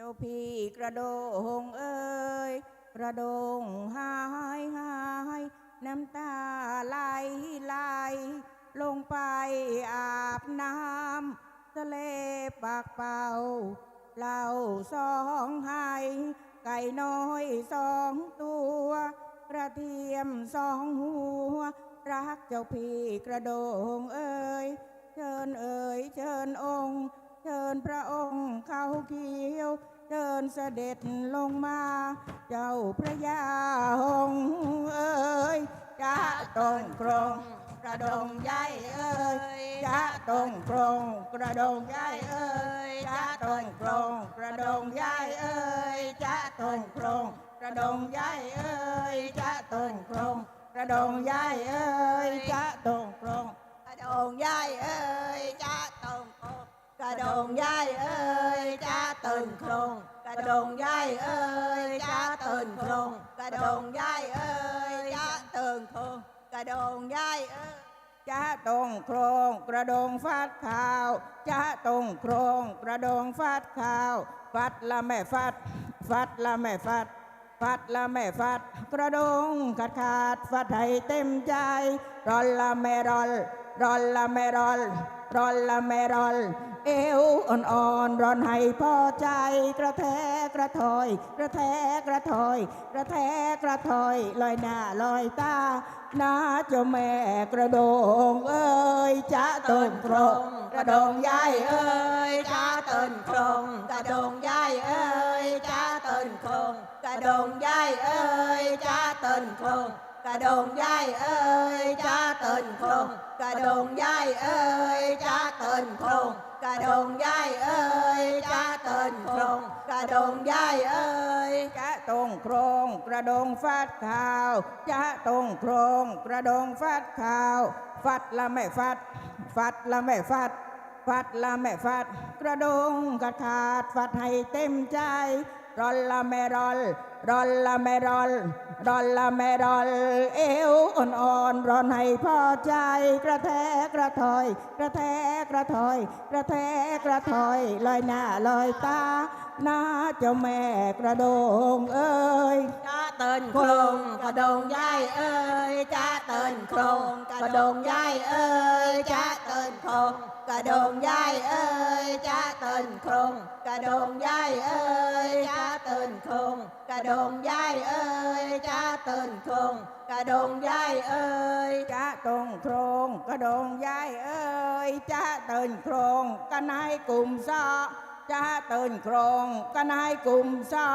จ้าพี่กระโดงเอ้ยกระโดงหายหายน้ำตาไหลไหลลงไปอาบน้ำทะเลปากเป่าเหล่าสองให้ไก่น้อยสองตัว กระเทียมสองหัว รักเจ้าพี่กระโดงเอ้ยเชิญเอ่ยเชิญองค์ ญพระองค์เข้าเขียว เดินเสด็จลงมา เจ้าพระยาหงส์เอ้ยจะตรงกรงกระดงใหญ่เอ้ยจะตรงกรงกระดงใหญ่เอ้ยจะตรงกรงกระดงใหญ่เอ้ยจะตรงกรงกระดงใหญ่เอ้ยจะตรงกรงกระดงใหญ่เอ้ยจะตรงกรงกระดงยายเอ้ย ตื่นโครงกระโดงยายเอ้ยจ้าตื่นโครงกระโดงยายเอ้ยจ้าตื่นโครงกระโดงยายเอ้ยจะตรงโครงกระดงฟาดข้าวจะตรงโครงกระดงฟาดข้าวฟัดละแม่ฟัดฟัดละแม่ฟัดฟัดละแม่ฟัด กระดงขาดขาดฟัดให้เต็มใจรอนละแม่รอนรอนละแม่รอนรอนละแม่รอน เอวอ่อนๆรอนให้พอใจ กระแทกกระถอย กระแทกกระถอย กระแทกกระถอยลอยหน้าลอยตาหน้าเจ้าแม่กระโดงเอ้ยจะต้นครงกระโดงใหญ่เอ้ยจ้าตื่นโครงกระโดงยายเอ้ยจ้าตื่นโครงกระโดงยายเอ้ยจ้าตื่นโครงกระโดงยายเอ้ย นคงกระโดงย่ายเอ้ยจ้าตื่นโครงกระโดงย่ายเอ้ยจ้าตื่นโครงกระโดงย่ายเอ้ยจะตรงโครงกระดงฟาดข้าวจะตรงโครงกระดงฟาดข้าวฟัดละไม่ฟัดฟัดละไม่ฟัดฟัดละไม่ฟัด กระดงกระขาดฟัดให้เต็มใจรอนละไม่รอน รอนละไม่รอนรอนละไม่รอนเอวอ่อนๆรอนให้พอใจ กระแทกกระถอย กระแทกกระถอย กระแทกกระถอยลอยหน้าลอยตาหน้าเจ้าแม่กระโดงเอ้ยจ้าเตินโครงกระดงยายเอ้ยจ้าเตินโครงกระดงยายเอ้ยจ้าเตินโครงกระดงยายเอ้ยจ้าเตินโครงกระดงยายเอ้ยจ้าเตินโครงกระดงยายเอ้ยจ้าเตินโครงกระดงยายเอ้ยจะตรงโครงกระโดงยายเอ้ยจะเตินโครงกันนายกลุ่มซอจะเตินโครงกันนายกลุ่มซอกลุ่มละมีกลุ่มกลุ่มละมีกลุ่มกลุ่มละมีกลุ่มเนินดันดานกระกามีจอดงยาเตินโครงกนายเอ้ยจ้าเตินโครง กนายมีเอ้ยจ้าเตินโครงกนายมีเอ้ยจะเตินโครงกนายกลุ่มซอจะเตินโครงกนายกลุ่มซอ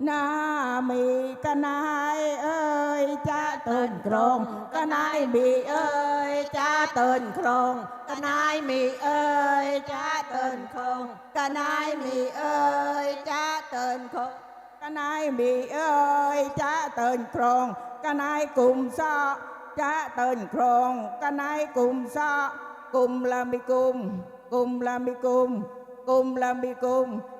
กลุ่มละมีกลุ่มกลุ่มละมีกลุ่มกลุ่มละมีกลุ่มกนายจ้าจ้ากลุ่มก็ปัญจอดรักละมีกรักรักละมีกรั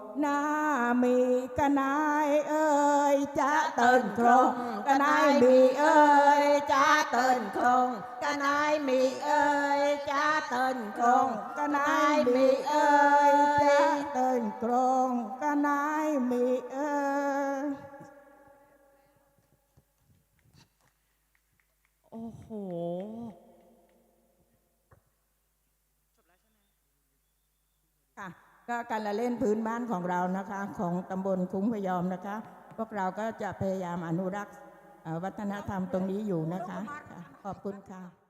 อยอะแทอะถอยอะแทอะถอยวนเบิกวนหมดหน้ามีกะนายเอ้ยจะเตินโครงกะนายมีเอ้ยจ้าเตินโครงกนายมีเอ้ยจ้าเตินโครงกะนายมีเอ้ยจะเตินโครงกะนายมีเอ้ยโอ้โห ค่ะ ก็การละเล่นพื้นบ้านของเรานะคะ ของตำบลคุ้งพยอมนะคะ พวกเราก็จะพยายามอนุรักษ์วัฒนธรรมตรงนี้อยู่นะคะ ขอบคุณค่ะ